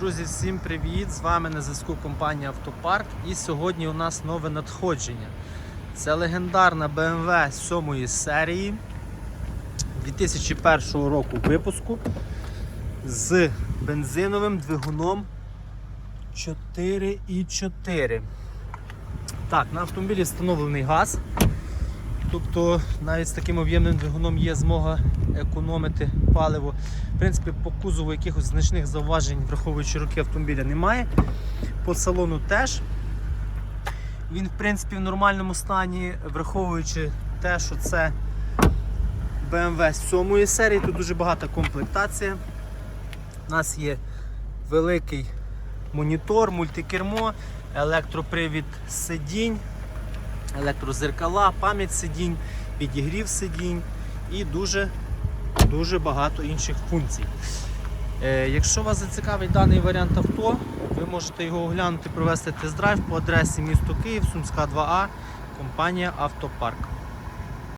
Друзі, всім привіт! З вами на зв'язку компанія Автопарк. І сьогодні у нас нове надходження. Це легендарна BMW 7 серії 2001 року випуску з бензиновим двигуном 4,4. Так, на автомобілі встановлений газ. Тобто навіть з таким об'ємним двигуном є змога економити паливо. В принципі, по кузову якихось значних зауважень, враховуючи роки автомобіля, немає. По салону теж. Він, в принципі, в нормальному стані, враховуючи те, що це BMW 7 серії, тут дуже багата комплектація. У нас є великий монітор, мультикермо, електропривід сидінь, електрозеркала, пам'ять сидінь, підігрів сидінь і дуже, дуже багато інших функцій. Е, якщо вас зацікавить даний варіант авто, ви можете його оглянути, провести тест-драйв по адресі місто Київ, Сумська 2А, компанія Автопарк.